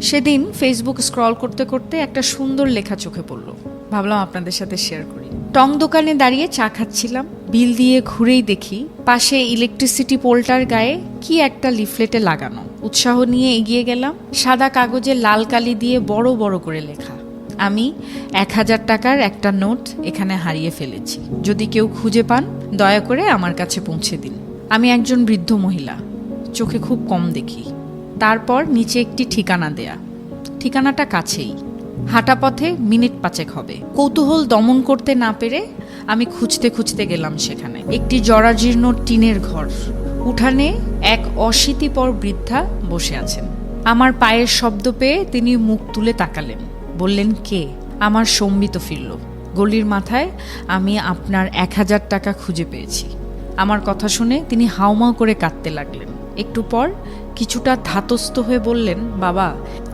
সেদিন Facebook scroll করতে করতে একটা সুন্দর লেখা চোখে পড়ল। ভাবলাম আপনাদের সাথে শেয়ার করি। টং দোকানে দাঁড়িয়ে চা খাচ্ছিলাম। বিল দিয়ে ঘুরেই দেখি, পাশে ইলেকট্রিসিটি পোলটার গায়ে কি একটা লিফলেটে লাগানো। উৎসাহ নিয়ে এগিয়ে গেলাম। সাদা কাগজে লাল কালি দিয়ে বড় বড় করে লেখা। আমি এক হাজার টাকার একটা নোট এখানে হারিয়ে ফেলেছি। যদি কেউ খুঁজে পান, দয়া করে আমার কাছে পৌঁছে দিন। আমি একজন বৃদ্ধ মহিলা। চোখে খুব কম দেখি। তারপর নিচে একটি ঠিকানা দেয়া। ঠিকানাটা কাছেই। হাঁটা পথে মিনিট পাঁচেক হবে। কৌতূহল দমন করতে না পেরে আমি খুঁজতে খুঁজতে গেলাম সেখানে। একটি জরাজীর্ণ টিনের ঘর। উঠানে এক অশীতিপর বৃদ্ধা বসে আছেন। আমার পায়ের শব্দ পেয়ে তিনি মুখ তুলে তাকালেন। বললেন, কে? আমার সম্বিত ফিরল। গলির মাথায় আমি আপনার এক হাজার টাকা খুঁজে পেয়েছি। আমার কথা শুনে তিনি হাউমাউ করে কাঁদতে লাগলেন। একটু পর কিছুটা ধাতস্থ হয়ে বললেন, বাবা,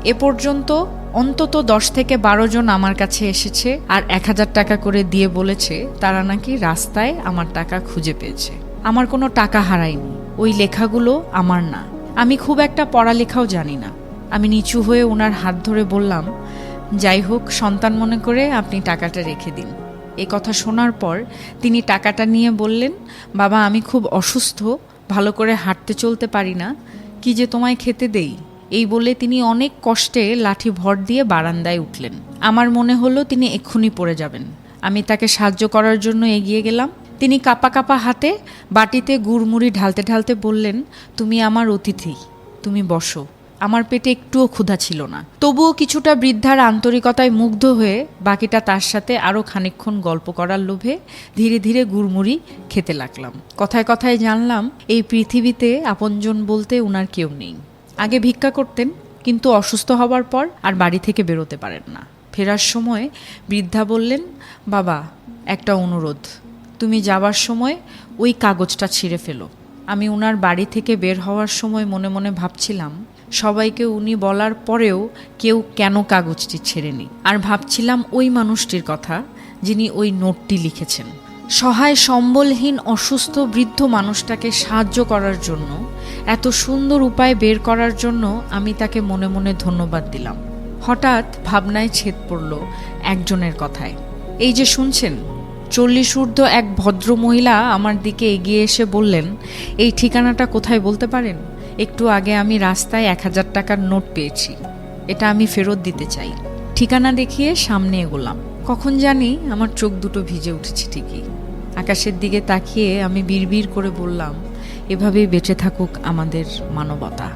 এ পর্যন্ত অন্তত দশ থেকে বারো জন আমার কাছে এসেছে আর এক হাজার টাকা করে দিয়ে বলেছে, তারা নাকি রাস্তায় আমার টাকা খুঁজে পেয়েছে। আমার কোনো টাকা হারায়নি, ওই লেখাগুলো আমার না। আমি খুব একটা পড়ালেখাও জানি না। আমি নিচু হয়ে ওনার হাত ধরে বললাম, যাই হোক, সন্তান মনে করে আপনি টাকাটা রেখে দিন। এ কথা শোনার পর তিনি টাকাটা নিয়ে বললেন, বাবা, আমি খুব অসুস্থ, ভালো করে হাঁটতে চলতে পারি না। কি যে তোমায় খেতে দেই? এই বলে তিনি অনেক কষ্টে লাঠি ভর দিয়ে বারান্দায় উঠলেন। আমার মনে হলো তিনি এক্ষুনি পড়ে যাবেন। আমি তাকে সাহায্য করার জন্য এগিয়ে গেলাম। তিনি কাপা কাপা হাতে বাটিতে গুড়মুড়ি ঢালতে ঢালতে বললেন, তুমি আমার অতিথি। তুমি বসো। আমার পেটে একটুও ক্ষুধা ছিল না। তবুও কিছুটা বৃদ্ধার আন্তরিকতায় মুগ্ধ হয়ে বাকিটা তার সাথে আরও খানিকক্ষণ গল্প করার লোভে ধীরে ধীরে গুড়মুড়ি খেতে লাগলাম। কথায় কথায় জানলাম, এই পৃথিবীতে আপনজন বলতে উনার কেউ নেই। আগে ভিক্ষা করতেন, কিন্তু অসুস্থ হবার পর আর বাড়ি থেকে বেরোতে পারেন না। ফেরার সময় বৃদ্ধা বললেন, বাবা, একটা অনুরোধ। তুমি যাবার সময় ওই কাগজটা ছিঁড়ে ফেলো। আমি ওনার বাড়ি থেকে বের হওয়ার সময় মনে মনে ভাবছিলাম সবাইকে উনি বলার পরেও কেউ কেন কাগজটি ছেড়েনি। আর ভাবছিলাম ওই মানুষটির কথা, যিনি ওই নোটটি লিখেছেন। সহায় সম্বলহীন অসুস্থ বৃদ্ধ মানুষটাকে সাহায্য করার জন্য, এত সুন্দর উপায় বের করার জন্য আমি তাকে মনে মনে ধন্যবাদ দিলাম। হঠাৎ ভাবনায় ছেদ পড়ল একজনের কথায়। এই যে শুনছেন, চল্লিশ ঊর্ধ্ব এক ভদ্র মহিলা আমার দিকে এগিয়ে এসে বললেন, এই ঠিকানাটা কোথায় বলতে পারেন? একটু আগে আমি রাস্তায় এক হাজার টাকার নোট পেয়েছি। এটা আমি ফেরত দিতে চাই। ঠিকানা দেখিয়ে সামনে এগোলাম। কখন জানি আমার চোখ দুটো ভিজে উঠেছে ঠিকই। আকাশের দিকে তাকিয়ে আমি বিড়বিড় করে বললাম, এভাবেই বেঁচে থাকুক আমাদের মানবতা।